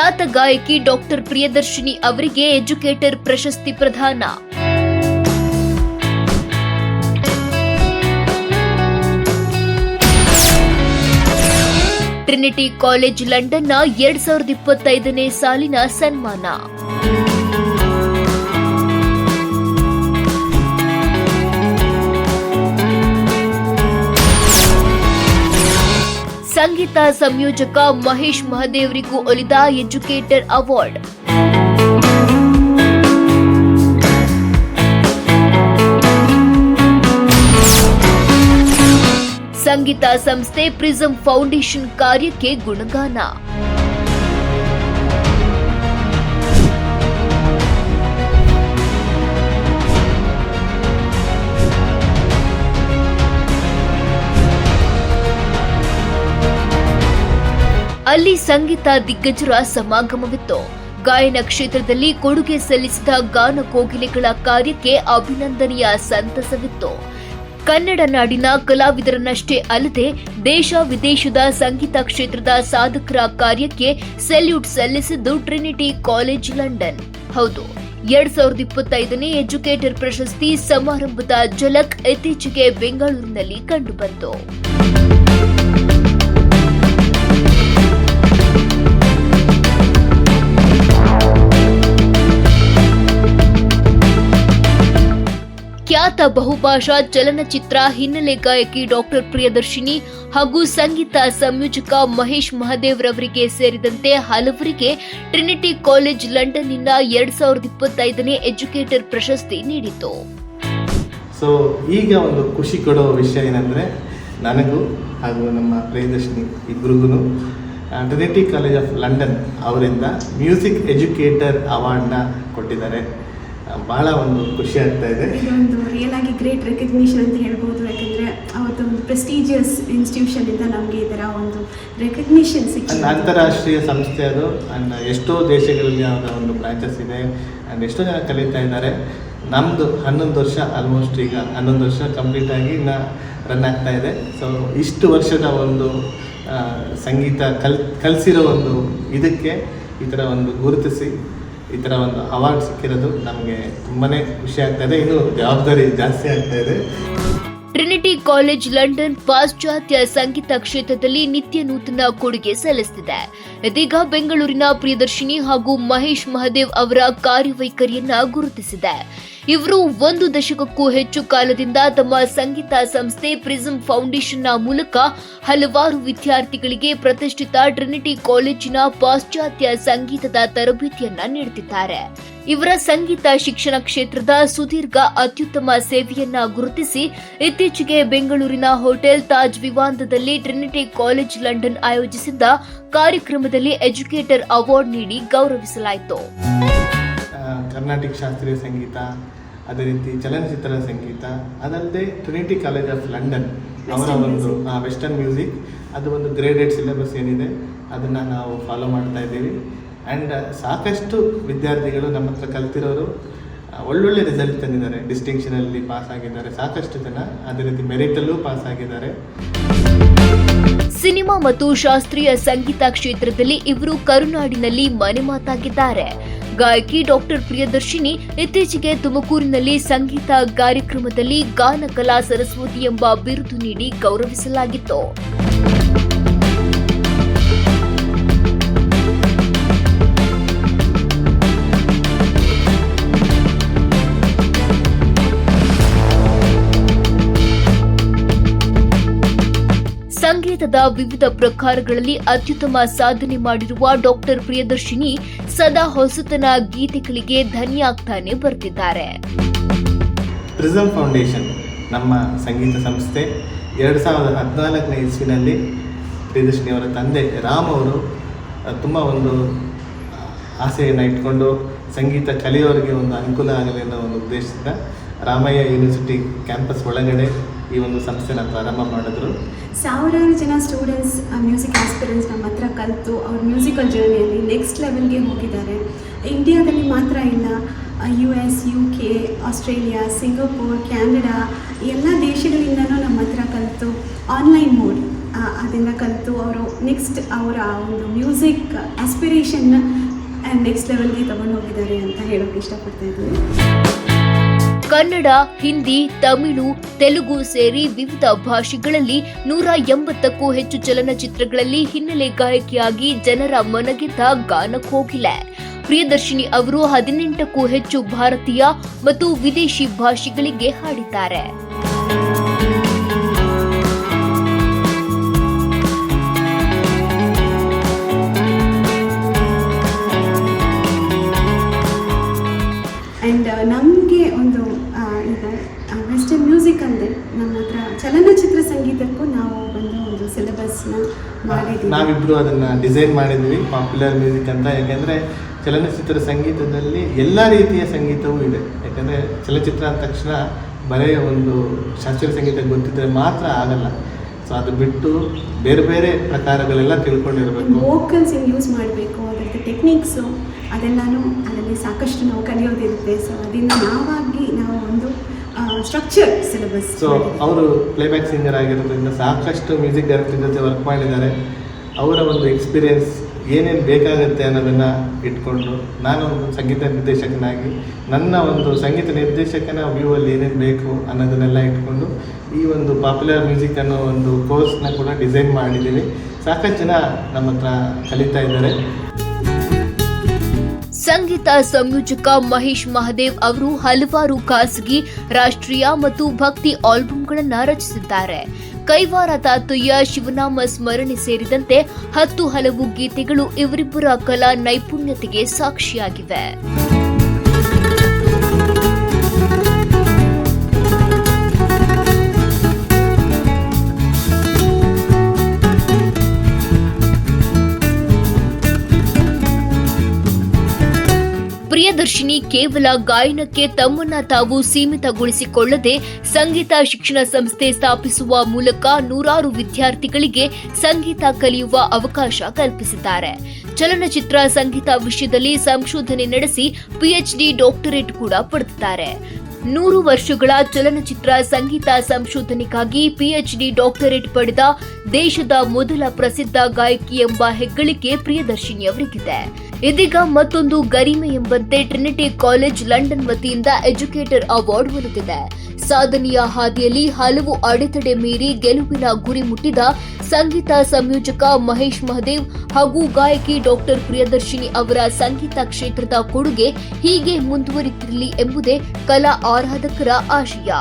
ಖ್ಯಾತ ಗಾಯಕಿ ಡಾಕ್ಟರ್ ಪ್ರಿಯದರ್ಶಿನಿ ಅವರಿಗೆ ಎಜುಕೇಟರ್ ಪ್ರಶಸ್ತಿ ಪ್ರದಾನ. ಟ್ರಿನಿಟಿ ಕಾಲೇಜ್ ಲಂಡನ್ನ ಎರಡ್ ಸಾವಿರದ ಇಪ್ಪತ್ತೈದನೇ ಸಾಲಿನ ಸನ್ಮಾನ. ಸಂಗೀತ ಸಂಯೋಜಕ ಮಹೇಶ್ ಮಹದೇವ್ರಿಗೂ ಒಲಿದ ಎಜುಕೇಟರ್ ಅವಾರ್ಡ್ ಸಂಗೀತ ಸಂಸ್ಥೆ ಪ್ರಿಸಂ ಫೌಂಡೇಶನ್ ಕಾರ್ಯಕ್ಕೆ ಗುಣಗಾನ. ಅಲ್ಲಿ ಸಂಗೀತ ದಿಗ್ಗಜರ ಸಮಾಗಮವಿತ್ತು. ಗಾಯನ ಕ್ಷೇತ್ರದಲ್ಲಿ ಕೊಡುಗೆ ಸಲ್ಲಿಸಿದ ಗಾನ ಕೋಗಿಲೆಗಳ ಕಾರ್ಯಕ್ಕೆ ಅಭಿನಂದನೀಯ ಸಂತಸವಿತ್ತು. ಕನ್ನಡ ನಾಡಿನ ಕಲಾವಿದರನ್ನಷ್ಟೇ ಅಲ್ಲದೆ ದೇಶ ವಿದೇಶದ ಸಂಗೀತ ಕ್ಷೇತ್ರದ ಸಾಧಕರ ಕಾರ್ಯಕ್ಕೆ ಸೆಲ್ಯೂಟ್ ಸಲ್ಲಿಸಿದ್ದು ಟ್ರಿನಿಟಿ ಕಾಲೇಜ್ ಲಂಡನ್. ಹೌದು, ಎರಡ್ ಸಾವಿರದ ಇಪ್ಪತ್ತೈದನೇ ಎಜುಕೇಟರ್ ಪ್ರಶಸ್ತಿ ಸಮಾರಂಭದ ಝಲಕ್ ಇತ್ತೀಚೆಗೆ ಬೆಂಗಳೂರಿನಲ್ಲಿ ಕಂಡುಬಂತು. ಬಹುಭಾಷಾ ಚಲನಚಿತ್ರ ಹಿನ್ನೆಲೆ ಗಾಯಕಿ ಡಾಕ್ಟರ್ ಪ್ರಿಯದರ್ಶಿನಿ ಹಾಗೂ ಸಂಗೀತ ಸಂಯೋಜಕ ಮಹೇಶ್ ಮಹದೇವ್ ರವರಿಗೆ ಸೇರಿದಂತೆ ಹಲವರಿಗೆ ಟ್ರಿನಿಟಿ ಕಾಲೇಜ್ ಲಂಡನ್ನಿಂದ ಎರಡ್ ಸಾವಿರದ ಇಪ್ಪತ್ತೈದನೇ ಎಜುಕೇಟರ್ ಪ್ರಶಸ್ತಿ ನೀಡಿತು. ಸೊ ಈಗ ಒಂದು ಖುಷಿ ಕೊಡೋ ವಿಷಯ ಏನಂದರೆ ನನಗೂ ಹಾಗೂ ನಮ್ಮ ಪ್ರಿಯದರ್ಶಿನಿ ಇಬ್ಬರಿಗೂ ಟ್ರಿನಿಟಿ ಕಾಲೇಜ್ ಆಫ್ ಲಂಡನ್ ಅವರಿಂದ ಮ್ಯೂಸಿಕ್ ಎಜುಕೇಟರ್ ಅವಾರ್ಡ್ನ ಕೊಟ್ಟಿದ್ದಾರೆ. ಬಹಳ ಒಂದು ಖುಷಿ ಆಗ್ತಾ ಇದೆ. ಇದೊಂದು ರಿಯಲ್ ಆಗಿ ಗ್ರೇಟ್ ರೆಕಗ್ನಿಷನ್ ಅಂತ ಹೇಳ್ಬೋದು. ಯಾಕಂದರೆ ಅವತ್ತು ಒಂದು ಪ್ರೆಸ್ಟೀಜಿಯಸ್ ಇನ್ಸ್ಟಿಟ್ಯೂಷನ್ ಇಂದ ನಮಗೆ ಈ ಥರ ಒಂದು ರೆಕಗ್ನಿಷನ್ ಸಿಕ್ಕಿದೆ. ಅಂತಾರಾಷ್ಟ್ರೀಯ ಸಂಸ್ಥೆ ಅದು. ಅಂಡ್ ಎಷ್ಟೋ ದೇಶಗಳಲ್ಲಿ ಅವರ ಒಂದು ಬ್ರಾಂಚಸ್ ಇದೆ. ಅಂಡ್ ಎಷ್ಟೋ ಜನ ಕಲಿತಾ ಇದ್ದಾರೆ. ನಮ್ಮದು ಹನ್ನೊಂದು ವರ್ಷ ಆಲ್ಮೋಸ್ಟ್ ಈಗ ಹನ್ನೊಂದು ವರ್ಷ ಕಂಪ್ಲೀಟ್ ಆಗಿ ಇನ್ನು ರನ್ ಆಗ್ತಾ ಇದೆ. ಸೊ ಇಷ್ಟು ವರ್ಷದ ಒಂದು ಸಂಗೀತ ಕಲ್ ಕಲಿಸಿರೋ ಒಂದು ಇದಕ್ಕೆ ಈ ಥರ ಒಂದು ಗುರುತಿಸಿ ಈ ಥರ ಒಂದು ಅವಾರ್ಡ್ ಸಿಕ್ಕಿರೋದು ನಮಗೆ ತುಂಬಾ ಖುಷಿ ಆಗ್ತಾ ಇದೆ. ಇನ್ನು ಜವಾಬ್ದಾರಿ ಜಾಸ್ತಿ ಆಗ್ತಾ ಇದೆ. ಟ್ರಿನಿಟಿ ಕಾಲೇಜ್ ಲಂಡನ್ ಪಾಶ್ಚಾತ್ಯ ಸಂಗೀತ ಕ್ಷೇತ್ರದಲ್ಲಿ ನಿತ್ಯ ನೂತನ ಕೊಡುಗೆ ಸಲ್ಲಿಸುತ್ತಿದೆ ಇದೀಗ ಬೆಂಗಳೂರಿನ ಪ್ರಿಯದರ್ಶಿನಿ ಹಾಗೂ ಮಹೇಶ್ ಮಹದೇವ್ ಅವರ ಕಾರ್ಯವೈಖರಿಯನ್ನ ಗುರುತಿಸಿದೆ. ಇವರು ಒಂದು ದಶಕಕ್ಕೂ ಹೆಚ್ಚು ಕಾಲದಿಂದ ತಮ್ಮ ಸಂಗೀತ ಸಂಸ್ಥೆ ಪ್ರಿಸಂ ಫೌಂಡೇಶನ್ನ ಮೂಲಕ ಹಲವಾರು ವಿದ್ಯಾರ್ಥಿಗಳಿಗೆ ಪ್ರತಿಷ್ಠಿತ ಟ್ರಿನಿಟಿ ಕಾಲೇಜಿನ ಪಾಶ್ಚಾತ್ಯ ಸಂಗೀತದ ತರಬೇತಿಯನ್ನ ನೀಡುತ್ತಿದ್ದಾರೆ. ಇವರ ಸಂಗೀತ ಶಿಕ್ಷಣ ಕ್ಷೇತ್ರದ ಸುದೀರ್ಘ ಅತ್ಯುತ್ತಮ ಸೇವೆಯನ್ನ ಗುರುತಿಸಿ ಇತ್ತೀಚೆಗೆ ಬೆಂಗಳೂರಿನ ಹೋಟೆಲ್ ತಾಜ್ ವಿವಾಂದದಲ್ಲಿ ಟ್ರಿನಿಟಿ ಕಾಲೇಜ್ ಲಂಡನ್ ಆಯೋಜಿಸಿದ್ದ ಕಾರ್ಯಕ್ರಮದಲ್ಲಿ ಎಜುಕೇಟರ್ ಅವಾರ್ಡ್ ನೀಡಿ ಗೌರವಿಸಲಾಯಿತು. ಕರ್ನಾಟಕ ಶಾಸ್ತ್ರೀಯ ಸಂಗೀತ ಅದೇ ರೀತಿ ಚಲನಚಿತ್ರ ಸಂಗೀತ ಅದಲ್ಲದೆ ಟ್ರಿನಿಟಿ ಕಾಲೇಜ್ ಆಫ್ ಲಂಡನ್ ಅವರ ಒಂದು ವೆಸ್ಟರ್ನ್ ಮ್ಯೂಸಿಕ್ ಅದು ಒಂದು ಗ್ರೇಡೆಡ್ ಸಿಲೆಬಸ್ ಏನಿದೆ ಅದನ್ನು ನಾವು ಫಾಲೋ ಮಾಡ್ತಾ ಇದ್ದೀವಿ. ಆ್ಯಂಡ್ ಸಾಕಷ್ಟು ವಿದ್ಯಾರ್ಥಿಗಳು ನಮ್ಮ ಹತ್ರ ಕಲ್ತಿರೋರು ಒಳ್ಳೊಳ್ಳೆ ರಿಸಲ್ಟ್ ತಂದಿದ್ದಾರೆ. ಡಿಸ್ಟಿಂಕ್ಷನಲ್ಲಿ ಪಾಸ್ ಆಗಿದ್ದಾರೆ. ಸಾಕಷ್ಟು ಜನ ಅದೇ ರೀತಿ ಮೆರಿಟಲ್ಲೂ ಪಾಸ್ ಆಗಿದ್ದಾರೆ. ಸಿನಿಮಾ ಮತ್ತು ಶಾಸ್ತ್ರೀಯ ಸಂಗೀತ ಕ್ಷೇತ್ರದಲ್ಲಿ ಇವರು ಕರುನಾಡಿನಲ್ಲಿ ಮನೆ ಮಾತಾಗಿದ್ದಾರೆ. ಗಾಯಕಿ ಡಾಕ್ಟರ್ ಪ್ರಿಯದರ್ಶಿನಿ ಇತ್ತೀಚೆಗೆ ತುಮಕೂರಿನಲ್ಲಿ ಸಂಗೀತ ಕಾರ್ಯಕ್ರಮದಲ್ಲಿ ಗಾನಕಲಾ ಸರಸ್ವತಿ ಎಂಬ ಬಿರುದು ನೀಡಿ ಗೌರವಿಸಲಾಗಿತ್ತು. ಸಂಗೀತದ ವಿವಿಧ ಪ್ರಕಾರಗಳಲ್ಲಿ ಅತ್ಯುತ್ತಮ ಸಾಧನೆ ಮಾಡಿರುವ ಡಾಕ್ಟರ್ ಪ್ರಿಯದರ್ಶಿನಿ ಸದಾ ಹೊಸತನ ಗೀತೆಗಳಿಗೆ ಧನ್ಯಾಗ್ತಾನೆ ಬರ್ತಿದ್ದಾರೆ ಪ್ರಿಸಮ್ ಫೌಂಡೇಶನ್, ನಮ್ಮ ಸಂಗೀತ ಸಂಸ್ಥೆ, ಎರಡು ಸಾವಿರದ ಹದಿನಾಲ್ಕನೇ ಇಸ್ವಿನಲ್ಲಿ ಪ್ರಿಯದರ್ಶಿನಿ ಅವರ ತಂದೆ ರಾಮ್ ಅವರು ತುಂಬ ಒಂದು ಆಸೆಯನ್ನು ಇಟ್ಕೊಂಡು ಸಂಗೀತ ಕಲಿಯೋರಿಗೆ ಒಂದು ಅನುಕೂಲ ಆಗಲಿ ಅನ್ನೋ ಒಂದು ಉದ್ದೇಶದಿಂದ ರಾಮಯ್ಯ ಯೂನಿವರ್ಸಿಟಿ ಕ್ಯಾಂಪಸ್ ಒಳಗಡೆ ಈ ಒಂದು ಸಂಸ್ಥೆನ ಪ್ರಾರಂಭ ಮಾಡಿದ್ರು? ಸಾವಿರಾರು ಜನ ಸ್ಟೂಡೆಂಟ್ಸ್ ಮ್ಯೂಸಿಕ್ ಆಸ್ಪಿರೆನ್ಸ್ ನಮ್ಮ ಹತ್ರ ಕಲಿತು ಅವ್ರ ಮ್ಯೂಸಿಕಲ್ ಜರ್ನಿಯಲ್ಲಿ ನೆಕ್ಸ್ಟ್ ಲೆವೆಲ್ಗೆ ಹೋಗಿದ್ದಾರೆ. ಇಂಡಿಯಾದಲ್ಲಿ ಮಾತ್ರ ಇಲ್ಲ. U S U K Australia Singapore Canada ಎಲ್ಲ ದೇಶಗಳಿಂದನೂ ನಮ್ಮ ಹತ್ರ ಕಲಿತು. ಆನ್ಲೈನ್ ಮೋಡ್ ಅದನ್ನು ಕಲಿತು ಅವರು ನೆಕ್ಸ್ಟ್ ಅವರ ಒಂದು ಮ್ಯೂಸಿಕ್ ಆಸ್ಪಿರೇಷನ್ನ ನೆಕ್ಸ್ಟ್ ಲೆವೆಲ್ಗೆ ತಗೊಂಡು ಹೋಗಿದ್ದಾರೆ ಅಂತ ಹೇಳೋಕೆ ಇಷ್ಟಪಡ್ತಾ ಇದ್ದೀನಿ. ಕನ್ನಡ, ಹಿಂದಿ, ತಮಿಳು, ತೆಲುಗು ಸೇರಿ ವಿವಿಧ ಭಾಷೆಗಳಲ್ಲಿ ನೂರ ಎಂಬತ್ತಕ್ಕೂ ಹೆಚ್ಚು ಚಲನಚಿತ್ರಗಳಲ್ಲಿ ಹಿನ್ನೆಲೆ ಗಾಯಕಿಯಾಗಿ ಜನರ ಮನಗೆದ್ದ ಗಾನಕೋಗಿಲೆ ಪ್ರಿಯದರ್ಶಿನಿ ಅವರು ಹದಿನೆಂಟಕ್ಕೂ ಹೆಚ್ಚು ಭಾರತೀಯ ಮತ್ತು ವಿದೇಶಿ ಭಾಷೆಗಳಿಗೆ ಹಾಡಿದ್ದಾರೆ. ಸಿಲೆಬಸ್ನ ಮಾಡಿದ್ದೀವಿ. ನಾವಿಬ್ಬರು ಅದನ್ನು ಡಿಸೈನ್ ಮಾಡಿದ್ವಿ ಪಾಪ್ಯುಲರ್ ಮ್ಯೂಸಿಕ್ ಅಂತ. ಯಾಕೆಂದರೆ ಚಲನಚಿತ್ರ ಸಂಗೀತದಲ್ಲಿ ಎಲ್ಲ ರೀತಿಯ ಸಂಗೀತವೂ ಇದೆ. ಯಾಕೆಂದರೆ ಚಲನಚಿತ್ರ ಅಂದ ತಕ್ಷಣ ಬರೀ ಒಂದು ಶಾಸ್ತ್ರೀಯ ಸಂಗೀತ ಗೊತ್ತಿದ್ದರೆ ಮಾತ್ರ ಆಗಲ್ಲ. ಸೊ ಅದು ಬಿಟ್ಟು ಬೇರೆ ಬೇರೆ ಪ್ರಕಾರಗಳೆಲ್ಲ ತಿಳ್ಕೊಂಡಿರಬೇಕು. ವೋಕಲ್ಸ್ ಹೆಂಗೆ ಯೂಸ್ ಮಾಡಬೇಕು ಅದಕ್ಕೆ ಟೆಕ್ನಿಕ್ಸು ಅದೆಲ್ಲನೂ ಅದರಲ್ಲಿ ಸಾಕಷ್ಟು ನಾವು ಕಲಿಯೋದಿರುತ್ತೆ. ಸೊ ಅದರಿಂದ ನಾವಾಗಿ ನಾವು ಸ್ಟ್ರಕ್ಚರ್ ಸಿಲೆಬಸ್ ಸೊ ಅವರು ಪ್ಲೇಬ್ಯಾಕ್ ಸಿಂಗರ್ ಆಗಿರೋದ್ರಿಂದ ಸಾಕಷ್ಟು ಮ್ಯೂಸಿಕ್ ಡೈರೆಕ್ಟರ್ ಜೊತೆ ವರ್ಕ್ ಮಾಡಿದ್ದಾರೆ. ಅವರ ಒಂದು ಎಕ್ಸ್ಪೀರಿಯೆನ್ಸ್ ಏನೇನು ಬೇಕಾಗುತ್ತೆ ಅನ್ನೋದನ್ನು ಇಟ್ಕೊಂಡು ನಾನು ಒಂದು ಸಂಗೀತ ನಿರ್ದೇಶಕನಾಗಿ ನನ್ನ ಒಂದು ಸಂಗೀತ ನಿರ್ದೇಶಕನ ವ್ಯೂವಲ್ಲಿ ಏನೇನು ಬೇಕು ಅನ್ನೋದನ್ನೆಲ್ಲ ಇಟ್ಕೊಂಡು ಈ ಒಂದು ಪಾಪ್ಯುಲರ್ ಮ್ಯೂಸಿಕ್ ಅನ್ನೋ ಒಂದು ಕೋರ್ಸ್ನ ಕೂಡ ಡಿಸೈನ್ ಮಾಡಿದ್ದೀವಿ. ಸಾಕಷ್ಟು ಜನ ನಮ್ಮ ಹತ್ರ ಕಲಿತಾ ಇದ್ದಾರೆ. ಸಂಗೀತ ಸಂಯೋಜಕ ಮಹೇಶ್ ಮಹದೇವ್ ಅವರು ಹಲವಾರು ಖಾಸಗಿ, ರಾಷ್ಟ್ರೀಯ ಮತ್ತು ಭಕ್ತಿ ಆಲ್ಬಮ್ಗಳನ್ನು ರಚಿಸಿದ್ದಾರೆ. ಕೈವಾರ ತಾತಯ್ಯ ಶಿವನಾಮ ಸ್ಮರಣೆ ಸೇರಿದಂತೆ ಹತ್ತು ಹಲವು ಗೀತೆಗಳು ಇವರಿಬ್ಬರ ಕಲಾ ನೈಪುಣ್ಯತೆಗೆ ಸಾಕ್ಷಿಯಾಗಿವೆ. ಪ್ರಿಯದರ್ಶಿನಿ ಕೇವಲ ಗಾಯನಕ್ಕೆ ತಮ್ಮನ್ನ ತಾವು ಸೀಮಿತಗೊಳಿಸಿಕೊಳ್ಳದೆ ಸಂಗೀತ ಶಿಕ್ಷಣ ಸಂಸ್ಥೆ ಸ್ಥಾಪಿಸುವ ಮೂಲಕ ನೂರಾರು ವಿದ್ಯಾರ್ಥಿಗಳಿಗೆ ಸಂಗೀತ ಕಲಿಯುವ ಅವಕಾಶ ಕಲ್ಪಿಸಿದ್ದಾರೆ. ಚಲನಚಿತ್ರ ಸಂಗೀತ ವಿಷಯದಲ್ಲಿ ಸಂಶೋಧನೆ ನಡೆಸಿ ಪಿಎಚ್ಡಿ ಡಾಕ್ಟರೇಟ್ ಕೂಡ ಪಡೆದಿದ್ದಾರೆ. ನೂರು ವರ್ಷಗಳ ಚಲನಚಿತ್ರ ಸಂಗೀತ ಸಂಶೋಧನೆಗಾಗಿ ಪಿಎಚ್ಡಿ ಡಾಕ್ಟರೇಟ್ ಪಡೆದ ದೇಶದ ಮೊದಲ ಪ್ರಸಿದ್ಧ ಗಾಯಕಿ ಎಂಬ ಹೆಗ್ಗಳಿಕೆ ಪ್ರಿಯದರ್ಶಿನಿ ಅವರಿಗಿದೆ ಇದೀಗ ಮತ್ತೊಂದು ಗರಿಮೆ ಎಂಬಂತೆ ಟ್ರಿನಿಟಿ ಕಾಲೇಜ್ ಲಂಡನ್ ವತಿಯಿಂದ ಎಜುಕೇಟರ್ ಅವಾರ್ಡ್ ಒಲಿದಿದೆ ಸಾಧನೆಯ ಹಾದಿಯಲ್ಲಿ ಹಲವು ಅಡೆತಡೆ ಮೀರಿ ಗೆಲುವಿನ ಗುರಿ ಮುಟ್ಟಿದ ಸಂಗೀತ ಸಂಯೋಜಕ ಮಹೇಶ್ ಮಹದೇವ್ ಹಾಗೂ ಗಾಯಕಿ ಡಾಕ್ಟರ್ ಪ್ರಿಯದರ್ಶಿನಿ ಅವರ ಸಂಗೀತ ಕ್ಷೇತ್ರದ ಕೊಡುಗೆ ಹೀಗೆ ಮುಂದುವರಿತಿರಲಿ ಎಂಬುದೇ ಕಲಾ ಆರಾಧಕರ ಆಶಯ.